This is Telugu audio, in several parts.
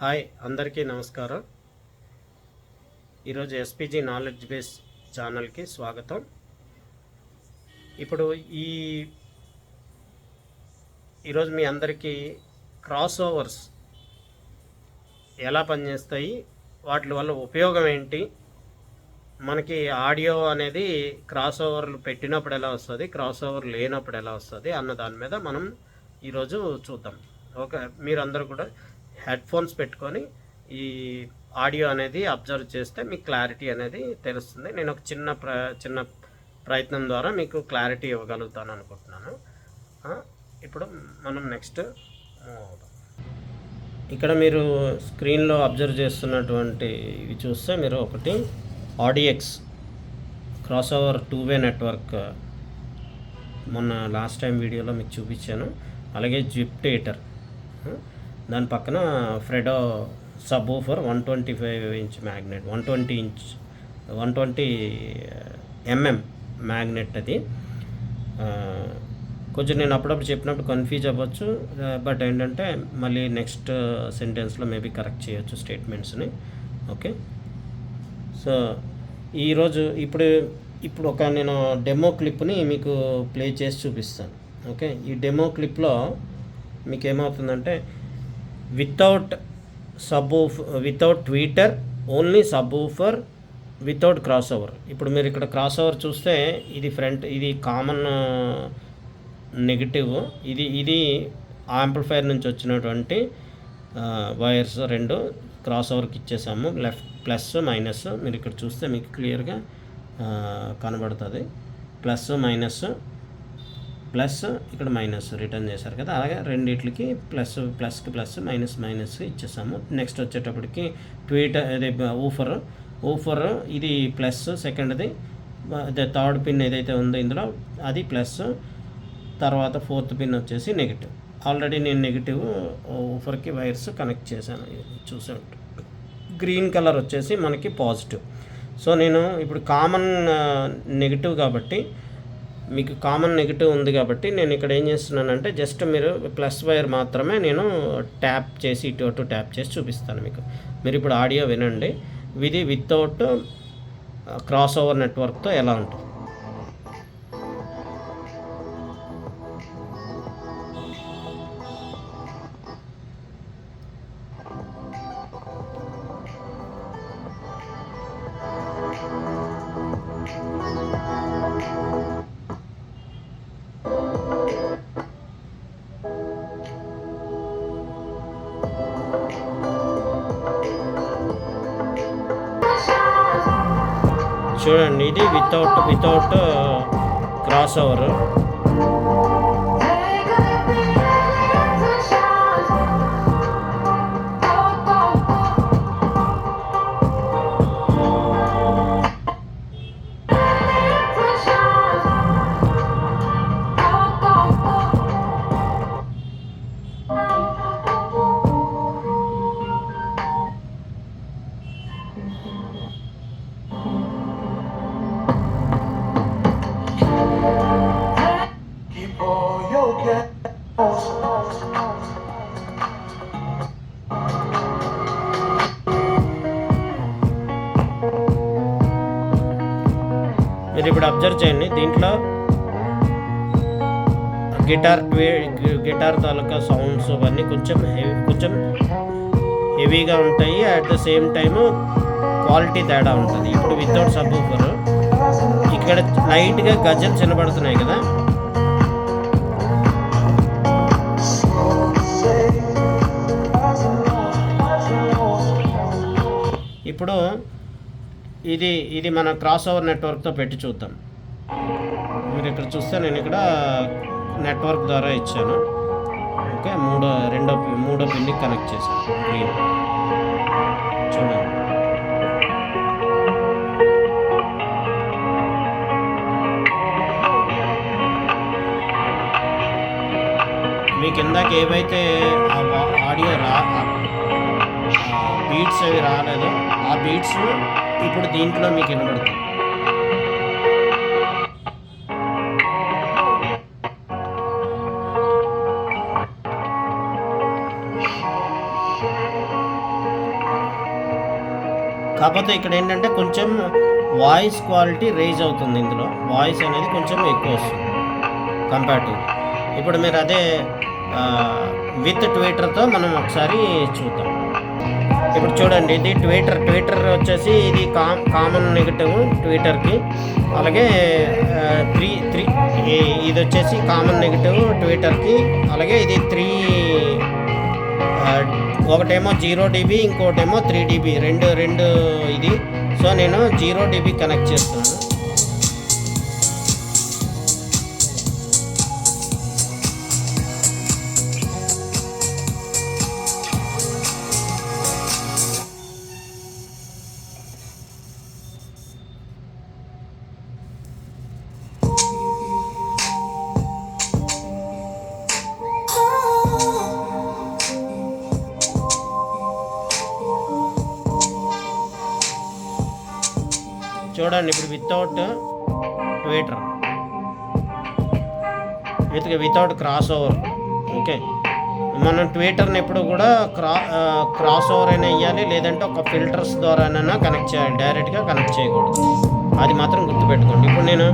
హాయ్ అందరికీ నమస్కారం. ఈరోజు ఎస్పీజీ నాలెడ్జ్ బేస్ ఛానల్కి స్వాగతం. ఇప్పుడు ఈ ఈరోజు మీ అందరికీ క్రాస్ ఓవర్స్ ఎలా పనిచేస్తాయి వాటి వల్ల ఉపయోగం ఏంటి మనకి ఆడియో అనేది క్రాస్ ఓవర్లు పెట్టినప్పుడు ఎలా వస్తుంది క్రాస్ ఓవర్ లేనప్పుడు ఎలా వస్తుంది అన్న దాని మీద మనం ఈరోజు చూద్దాం. ఓకే మీరందరూ కూడా హెడ్ ఫోన్స్ పెట్టుకొని ఈ ఆడియో అనేది అబ్జర్వ్ చేస్తే మీకు క్లారిటీ అనేది తెలుస్తుంది. నేను ఒక చిన్న ప్ర చిన్న ప్రయత్నం ద్వారా మీకు క్లారిటీ ఇవ్వగలుగుతాను అనుకుంటున్నాను. ఇప్పుడు మనం నెక్స్ట్ ఇక్కడ మీరు స్క్రీన్లో అబ్జర్వ్ చేస్తున్నటువంటి ఇవి చూస్తే మీరు ఒకటి ఆడియక్స్ cross over two way network మొన్న లాస్ట్ టైం వీడియోలో మీకు చూపించాను. అలాగే జిప్ థియేటర్ దాని పక్కన ఫ్రెడో subwoofer one twenty five inch magnet one twenty inch one twenty MM magnet అది కొంచెం నేను అప్పుడప్పుడు చెప్పినప్పుడు కన్ఫ్యూజ్ అవ్వచ్చు బట్ ఏంటంటే మళ్ళీ నెక్స్ట్ సెంటెన్స్లో మేబీ కరెక్ట్ చేయొచ్చు స్టేట్మెంట్స్ని ఓకే సో ఈరోజు ఇప్పుడు ఇప్పుడు ఒక నేను డెమో క్లిప్ని మీకు ప్లే చేసి చూపిస్తాను. ఓకే ఈ డెమో క్లిప్లో మీకు ఏమవుతుందంటే without sub without tweeter only sub without cross over ఇప్పుడు మీరు ఇక్కడ క్రాస్ ఓవర్ చూస్తే ఇది ఫ్రంట్ ఇది కామన్ నెగిటివ్ uh, ఇది ఇది ఆంప్లిఫైర్ నుంచి వచ్చినటువంటి uh, వైర్స్ రెండు క్రాస్ ఓవర్కి ఇచ్చేసాము. లెఫ్ట్ ప్లస్ మైనస్ మీరు ఇక్కడ చూస్తే మీకు క్లియర్గా uh, కనబడుతుంది. ప్లస్ మైనస్ ప్లస్ ఇక్కడ మైనస్ రిటర్న్ చేశారు కదా అలాగే రెండిట్లకి ప్లస్ ప్లస్కి ప్లస్ మైనస్ మైనస్ ఇచ్చేసాము. నెక్స్ట్ వచ్చేటప్పటికి ట్వీట్ అదే ఊఫర్ ఊఫర్ ఇది ప్లస్ సెకండ్ది అదే థర్డ్ పిన్ ఏదైతే ఉందో ఇందులో అది ప్లస్ తర్వాత ఫోర్త్ పిన్ వచ్చేసి నెగిటివ్. ఆల్రెడీ నేను నెగిటివ్ ఊఫర్కి వైర్స్ కనెక్ట్ చేశాను చూసాను గ్రీన్ కలర్ వచ్చేసి మనకి పాజిటివ్. సో నేను ఇప్పుడు కామన్ నెగిటివ్ కాబట్టి మీకు కామన్ నెగిటివ్ ఉంది కాబట్టి నేను ఇక్కడ ఏం చేస్తున్నానంటే జస్ట్ మీరు ప్లస్ వైర్ మాత్రమే నేను ట్యాప్ చేసి ఇటు అటు ట్యాప్ చేసి చూపిస్తాను మీకు. మీరు ఇప్పుడు ఆడియో వినండి. ఇది వితౌట్ క్రాస్ ఓవర్ నెట్వర్క్తో ఎలా ఉంటుంది? చూడండి ఇది వితౌట్ వితౌట్ క్రాస్ ఓవర్ మీరు ఇప్పుడు అబ్జర్వ్ చేయండి. దీంట్లో గిటార్ గిటార్ తాలూకా సౌండ్స్ అవన్నీ కొంచెం హెవీ కొంచెం హెవీగా ఉంటాయి. At the same time quality తేడా ఉంటుంది. ఇప్పుడు వితౌట్ సబ్ ఇక్కడ లైట్గా గజల్ చిన్నబడుతున్నాయి కదా. ఇప్పుడు ఇది ఇది మన క్రాస్ ఓవర్ నెట్వర్క్తో పెట్టి చూద్దాం. మీరు ఇక్కడ చూస్తే నేను ఇక్కడ నెట్వర్క్ ద్వారా ఇచ్చాను. ఓకే మూడో రెండో మూడో పిన్ని కనెక్ట్ చేశాను. గ్రీన్ చూడండి. మీకు ఇందాక ఏవైతే ఆడియో రా బీట్స్ అవి రాలేదు. ఆ బీట్స్ ఇప్పుడు దీంట్లో మీకు వినబడతాయి. కాకపోతే ఇక్కడ ఏంటంటే కొంచెం వాయిస్ క్వాలిటీ రేజ్ అవుతుంది ఇందులో. వాయిస్ అనేది కొంచెం ఎక్కువ వస్తుంది. కంపేర్ టు ఇప్పుడు మీరు అదే విత్ ట్విట్టర్తో మనం ఒకసారి చూద్దాం. ఇప్పుడు చూడండి ఇది ట్విట్టర్ ట్విట్టర్ వచ్చేసి ఇది కామ్ కామన్ నెగిటివ్ ట్విట్టర్కి అలాగే త్రీ త్రీ ఇది వచ్చేసి కామన్ నెగిటివ్ ట్విట్టర్కి అలాగే ఇది త్రీ ఒకటేమో జీరో డీబీ ఇంకోటేమో త్రీ డీబీ రెండు రెండు ఇది. సో నేను జీరో డీబీ కనెక్ట్ చేస్తున్నాను. చూడండి ఇప్పుడు without tweeter with without cross over okay మనం ట్విటర్ని ఎప్పుడు కూడా క్రా క్రాస్ ఓవర్ అయినా ఇవ్వాలి లేదంటే ఒక ఫిల్టర్స్ ద్వారానైనా కనెక్ట్ చేయాలి డైరెక్ట్గా కనెక్ట్ చేయకూడదు. అది మాత్రం గుర్తుపెట్టుకోండి. ఇప్పుడు నేను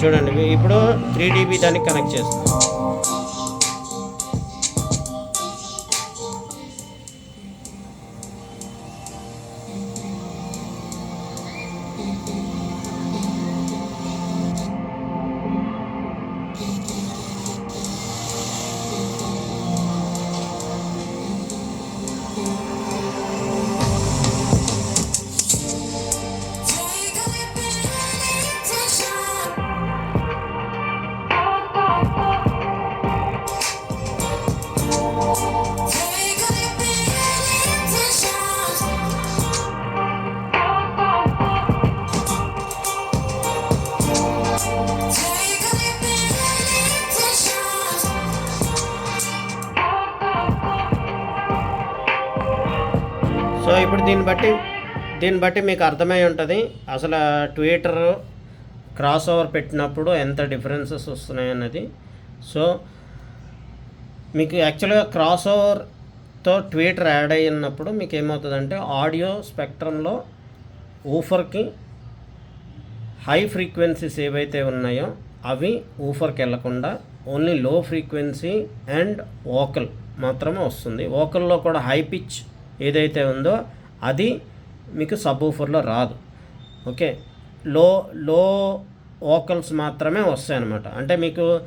చూడండి ఇప్పుడు త్రీ డీబీ దానికి కనెక్ట్ చేస్తాను సో ఇప్పుడు దీన్ని బట్టి దీన్ని బట్టి మీకు అర్థమై ఉంటుంది. అసలు ట్విట్టర్ క్రాస్ ఓవర్ పెట్టినప్పుడు ఎంత డిఫరెన్సెస్ వస్తున్నాయి అన్నది. సో మీకు యాక్చువల్గా క్రాస్ ఓవర్తో ట్విట్టర్ యాడ్ అయినప్పుడు మీకు ఏమవుతుందంటే ఆడియో స్పెక్ట్రంలో ఊఫర్కి హై ఫ్రీక్వెన్సీస్ ఏవైతే ఉన్నాయో అవి ఊఫర్కి వెళ్ళకుండా ఓన్లీ లో ఫ్రీక్వెన్సీ అండ్ వోకల్ మాత్రమే వస్తుంది. వోకల్లో కూడా హై పిచ్ ఏదైతే ఉందో అది మీకు సబ్బూఫర్లో రాదు. ఓకే? లో లో ఓకల్స్ మాత్రమే వస్తాయి అన్నమాట అంటే మీకు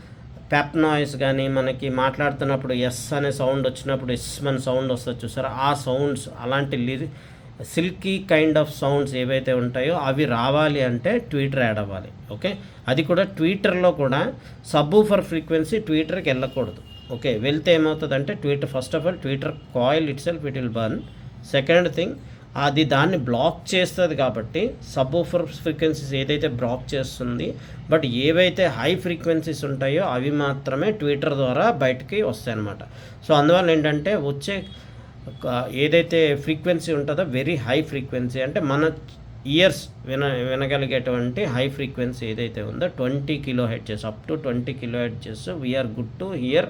పెప్ నాయిస్ కానీ మనకి మాట్లాడుతున్నప్పుడు ఎస్ అనే సౌండ్ వచ్చినప్పుడు ఎస్ అనే సౌండ్ వస్తుంది చూసారా? ఆ సౌండ్స్ అలాంటి లిరి సిల్కీ కైండ్ ఆఫ్ సౌండ్స్ ఏవైతే ఉంటాయో అవి రావాలి అంటే ట్విటర్ యాడ్ అవ్వాలి. ఓకే? అది కూడా ట్విటర్లో కూడా సబ్బూఫర్ ఫ్రీక్వెన్సీ ట్విటర్కి వెళ్ళకూడదు. ఓకే వెళ్తే ఏమవుతుందంటే tweeter first of all tweeter coil itself it will burn second thing అది దాన్ని బ్లాక్ చేస్తుంది కాబట్టి సబ్ ఓఫర్ ఫ్రీక్వెన్సీస్ ఏదైతే బ్లాక్ చేస్తుంది బట్ ఏవైతే హై ఫ్రీక్వెన్సీస్ ఉంటాయో అవి మాత్రమే ట్విట్టర్ ద్వారా బయటికి వస్తాయి అన్నమాట సో అందువల్ల ఏంటంటే వచ్చే ఏదైతే ఫ్రీక్వెన్సీ ఉంటుందో వెరీ హై ఫ్రీక్వెన్సీ అంటే మన ఇయర్స్ విన వినగలిగేటువంటి హై ఫ్రీక్వెన్సీ ఏదైతే ఉందో twenty kilo hertz up to twenty kilo hertz we are good to hear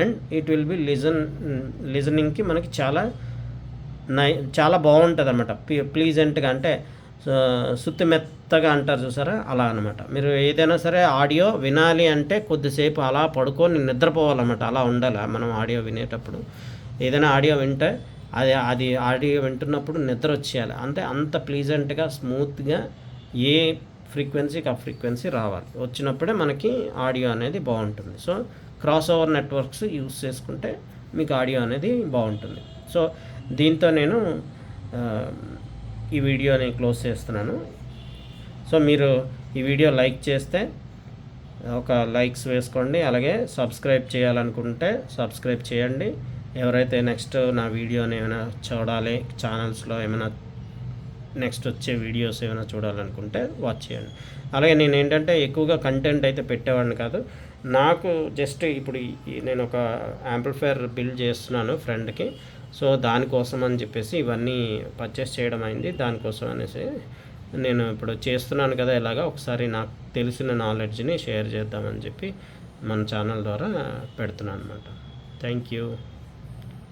and it will be listen లిజనింగ్కి మనకి చాలా నై చాలా బాగుంటుంది అనమాట ప్లీజెంట్గా అంటే సుత్తి మెత్తగా అంటారు చూసారా? అలా అనమాట మీరు ఏదైనా సరే ఆడియో వినాలి అంటే కొద్దిసేపు అలా పడుకొని నిద్రపోవాలన్నమాట. అలా ఉండాలి మనం ఆడియో వినేటప్పుడు? ఏదైనా ఆడియో వింటే అది అది ఆడియో వింటున్నప్పుడు నిద్ర వచ్చేయాలి. అంటే అంత ప్లీజెంట్గా స్మూత్గా ఏ ఫ్రీక్వెన్సీకి ఆ ఫ్రీక్వెన్సీ రావాలి. వచ్చినప్పుడే మనకి ఆడియో అనేది బాగుంటుంది. So cross over networks use చేసుకుంటే మీకు ఆడియో అనేది బాగుంటుంది. సో దీంతో నేను ఈ వీడియోని క్లోజ్ చేస్తున్నాను. సో మీరు ఈ వీడియో లైక్ చేస్తే ఒక లైక్స్ వేసుకోండి. అలాగే సబ్స్క్రైబ్ చేయాలనుకుంటే సబ్స్క్రైబ్ చేయండి. ఎవరైతే నెక్స్ట్ నా వీడియోని ఏమైనా చూడాలి ఛానల్స్లో ఏమైనా నెక్స్ట్ వచ్చే వీడియోస్ ఏమైనా చూడాలనుకుంటే వాచ్ చేయండి. అలాగే నేను ఏంటంటే ఎక్కువగా కంటెంట్ అయితే పెట్టేవాడిని కాదు. నాకు జస్ట్ ఇప్పుడు ఈ- నేను ఒక యాంప్లిఫైర్ బిల్డ్ చేస్తున్నాను ఫ్రెండ్కి సో దానికోసం అని చెప్పేసి ఇవన్నీ పర్చేస్ చేయడం అయింది. దానికోసం అనేసి నేను ఇప్పుడు చేస్తున్నాను కదా ఇలాగా ఒకసారి నాకు తెలిసిన నాలెడ్జ్ని షేర్ చేద్దామని చెప్పి మన ఛానల్ ద్వారా పెడుతున్నాను అనమాట థ్యాంక్ యూ